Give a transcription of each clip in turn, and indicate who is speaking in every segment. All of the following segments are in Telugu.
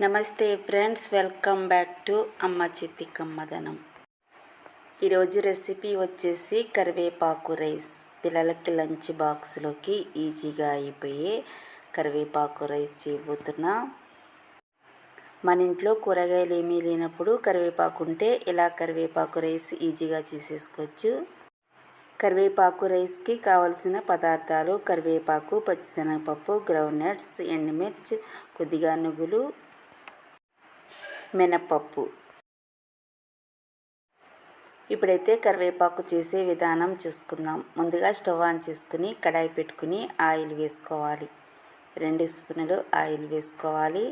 Speaker 1: నమస్తే ఫ్రెండ్స్ వెల్కమ్ బ్యాక్ టు అమ్మ చిత్తి కమ్మదనం ఈరోజు రెసిపీ వచ్చేసి కరివేపాకు రైస్. పిల్లలకి లంచ్ బాక్స్లోకి ఈజీగా అయిపోయే కరివేపాకు రైస్ చేయబోతున్నా. మన ఇంట్లో కూరగాయలు ఏమీ లేనప్పుడు కరివేపాకు ఉంటే ఇలా కరివేపాకు రైస్ ఈజీగా చేసేసుకోవచ్చు? కరివేపాకు రైస్కి కావలసిన పదార్థాలు కరివేపాకు పచ్చిశనగపప్పు గ్రౌండ్నట్స్ ఎండుమిర్చి కొద్దిగా నువ్వులు మినపప్పు. ఇప్పుడైతే కరివేపాకు చేసే విధానం చూసుకుందాం. ముందుగా స్టవ్ ఆన్ చేసుకుని కడాయి పెట్టుకుని ఆయిల్ వేసుకోవాలి. రెండు స్పూన్లు ఆయిల్ వేసుకోవాలి.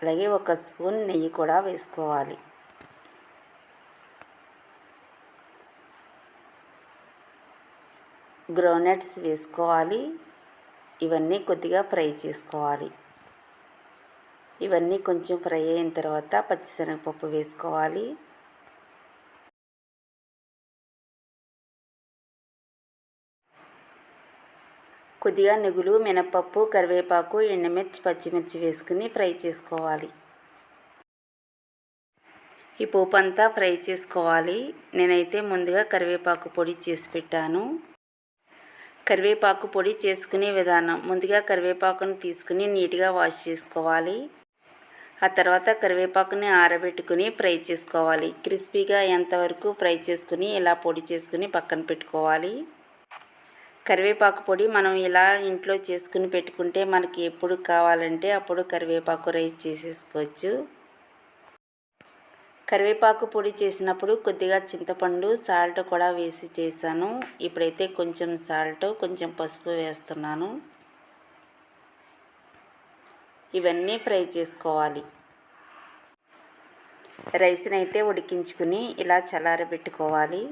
Speaker 1: అలాగే ఒక స్పూన్ నెయ్యి కూడా వేసుకోవాలి. గ్రౌనట్స్ వేసుకోవాలి. ఇవన్నీ కొద్దిగా ఫ్రై చేసుకోవాలి. ఇవన్నీ కొంచెం ఫ్రై అయిన తర్వాత పచ్చిశనగపప్పు వేసుకోవాలి. కొద్దిగా నుగులు మినపప్పు కరివేపాకు ఎండుమిర్చి పచ్చిమిర్చి వేసుకుని ఫ్రై చేసుకోవాలి. ఈ పోపు అంతా ఫ్రై చేసుకోవాలి. నేనైతే ముందుగా కరివేపాకు పొడి చేసి పెట్టాను. కరివేపాకు పొడి చేసుకునే విధానం ముందుగా కరివేపాకును తీసుకుని నీట్గా వాష్ చేసుకోవాలి. ఆ తర్వాత కరివేపాకుని ఆరబెట్టుకుని ఫ్రై చేసుకోవాలి. క్రిస్పీగా ఎంతవరకు ఫ్రై చేసుకుని ఇలా పొడి చేసుకుని పక్కన పెట్టుకోవాలి. కరివేపాకు పొడి మనం ఇలా ఇంట్లో చేసుకుని పెట్టుకుంటే మనకి ఎప్పుడు కావాలంటే అప్పుడు కరివేపాకు రైస్ చేసేసుకోవచ్చు. కరివేపాకు పొడి చేసినప్పుడు కొద్దిగా చింతపండు సాల్ట్ కూడా వేసి చేశాను. ఇప్పుడైతే కొంచెం సాల్ట్ కొంచెం పసుపు వేస్తున్నాను. ఇవన్నీ ఫ్రై చేసుకోవాలి. రైస్ని అయితే ఉడికించుకుని ఇలా చల్లారబెట్టుకోవాలి.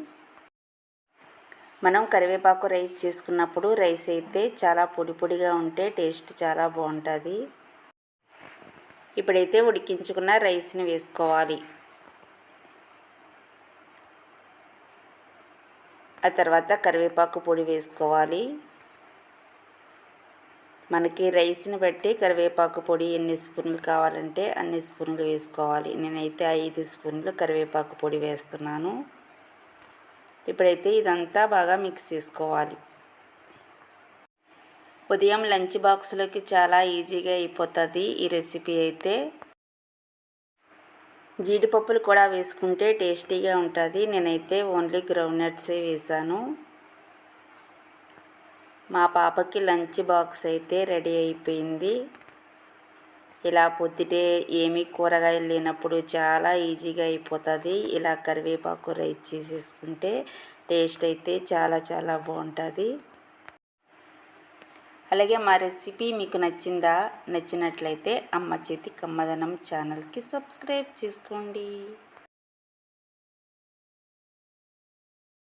Speaker 1: మనం కరివేపాకు రైస్ చేసుకున్నప్పుడు రైస్ అయితే చాలా పొడి పొడిగా ఉంటే టేస్ట్ చాలా బాగుంటుంది. ఇప్పుడైతే ఉడికించుకున్న రైస్ని వేసుకోవాలి. ఆ తర్వాత కరివేపాకు పొడి వేసుకోవాలి. మనకి రైస్ని బట్టి కరివేపాకు పొడి ఎన్ని స్పూన్లు కావాలంటే అన్ని స్పూన్లు వేసుకోవాలి. నేనైతే ఐదు స్పూన్లు కరివేపాకు పొడి వేస్తున్నాను. ఇప్పుడైతే ఇదంతా బాగా మిక్స్ చేసుకోవాలి. ఉదయం లంచ్ బాక్స్లోకి చాలా ఈజీగా అయిపోతుంది ఈ రెసిపీ అయితే. జీడిపప్పులు కూడా వేసుకుంటే టేస్టీగా ఉంటుంది. నేనైతే ఓన్లీ గ్రౌండ్ నట్సే వేసాను. మా పాపకి లంచ్ బాక్స్ అయితే రెడీ అయిపోయింది. ఇలా పొద్దుటే ఏమీ కూరగాయలు లేనప్పుడు చాలా ఈజీగా అయిపోతుంది. ఇలా కరివేపాకు రైస్ చేసేసుకుంటే టేస్ట్ అయితే చాలా చాలా బాగుంటుంది. అలాగే మా రెసిపీ మీకు నచ్చిందా? నచ్చినట్లయితే అమ్మ చేతి కమ్మదనం ఛానల్కి సబ్స్క్రైబ్ చేసుకోండి.